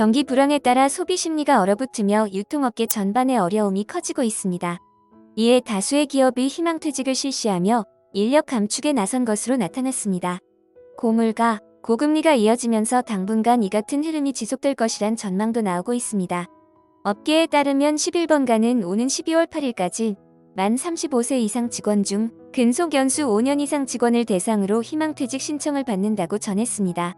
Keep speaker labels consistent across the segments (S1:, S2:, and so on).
S1: 경기 불황에 따라 소비 심리가 얼어붙으며 유통업계 전반의 어려움이 커지고 있습니다. 이에 다수의 기업이 희망퇴직을 실시하며 인력 감축에 나선 것으로 나타났습니다. 고물가, 고금리가 이어지면서 당분간 이 같은 흐름이 지속될 것이란 전망도 나오고 있습니다. 업계에 따르면 11번가는 오는 12월 8일까지 만 35세 이상 직원 중 근속 연수 5년 이상 직원을 대상으로 희망퇴직 신청을 받는다고 전했습니다.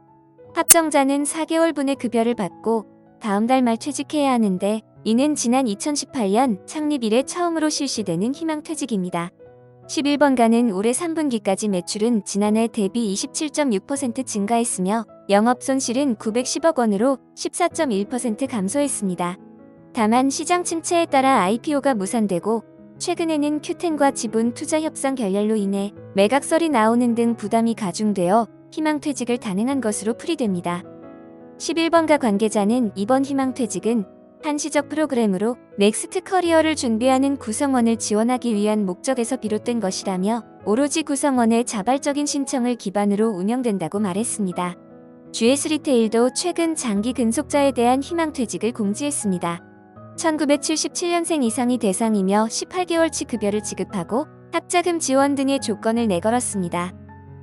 S1: 합정자는 4개월분의 급여를 받고 다음 달 말 퇴직해야 하는데 이는 지난 2018년 창립 이래 처음으로 실시되는 희망퇴직입니다. 11번가는 올해 3분기까지 매출은 지난해 대비 27.6% 증가했으며 영업 손실은 910억 원으로 14.1% 감소했습니다. 다만 시장 침체에 따라 IPO가 무산되고 최근에는 큐텐과 지분 투자 협상 결렬로 인해 매각설이 나오는 등 부담이 가중되어 희망퇴직을 단행한 것으로 풀이됩니다. 11번가 관계자는 이번 희망퇴직은 한시적 프로그램으로 넥스트 커리어를 준비하는 구성원을 지원하기 위한 목적에서 비롯된 것이라며 오로지 구성원의 자발적인 신청을 기반으로 운영된다고 말했습니다. GS 리테일도 최근 장기 근속자에 대한 희망퇴직을 공지했습니다. 1977년생 이상이 대상이며 18개월치 급여를 지급하고 학자금 지원 등의 조건을 내걸었습니다.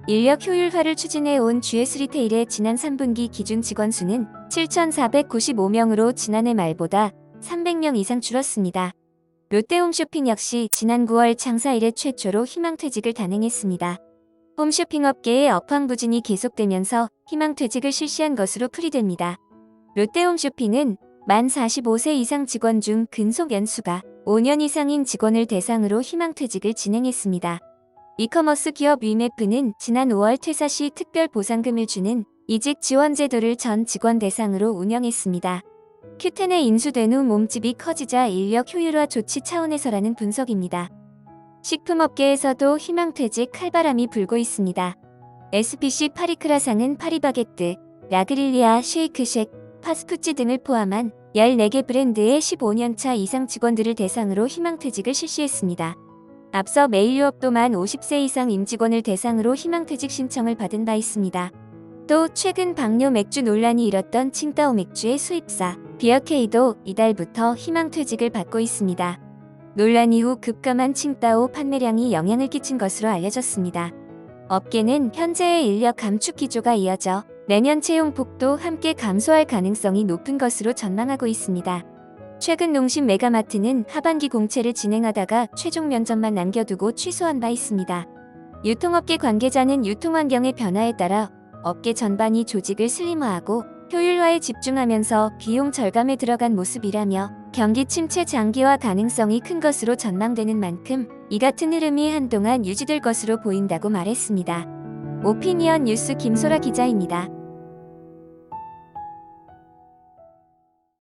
S1: 인력 효율화를 추진해 온 GS 리테일의 지난 3분기 기준 직원 수는 7,495명으로 지난해 말보다 300명 이상 줄었습니다. 롯데홈쇼핑 역시 지난 9월 창사 이래 최초로 희망퇴직을 단행했습니다. 홈쇼핑 업계의 업황부진이 계속되면서 희망퇴직을 실시한 것으로 풀이됩니다. 롯데홈쇼핑은 만 45세 이상 직원 중 근속 연수가 5년 이상인 직원을 대상으로 희망퇴직을 진행했습니다. 이커머스 기업 위메프는 지난 5월 퇴사 시 특별 보상금을 주는 이직 지원 제도를 전 직원 대상으로 운영했습니다. 큐텐에 인수된 후 몸집이 커지자 인력 효율화 조치 차원에서라는 분석입니다. 식품업계에서도 희망퇴직 칼바람이 불고 있습니다. SPC 파리크라상은 파리바게뜨, 라그릴리아 쉐이크쉑, 파스쿠치 등을 포함한 14개 브랜드의 15년차 이상 직원들을 대상으로 희망퇴직을 실시했습니다. 앞서 메일 유업 만 50세 이상 임직원을 대상으로 희망퇴직 신청을 받은 바 있습니다. 또 최근 방뇨 맥주 논란이 일었던 칭따오 맥주의 수입사 비어케이도 이달부터 희망퇴직을 받고 있습니다. 논란 이후 급감한 칭따오 판매량이 영향을 끼친 것으로 알려졌습니다. 업계는 현재의 인력 감축 기조가 이어져 내년 채용 폭도 함께 감소할 가능성이 높은 것으로 전망하고 있습니다. 최근 농심 메가마트는 하반기 공채를 진행하다가 최종 면접만 남겨두고 취소한 바 있습니다. 유통업계 관계자는 유통환경의 변화에 따라 업계 전반이 조직을 슬림화하고 효율화에 집중하면서 비용 절감에 들어간 모습이라며 경기 침체 장기화 가능성이 큰 것으로 전망되는 만큼 이 같은 흐름이 한동안 유지될 것으로 보인다고 말했습니다. 오피니언 뉴스 김소라 기자입니다.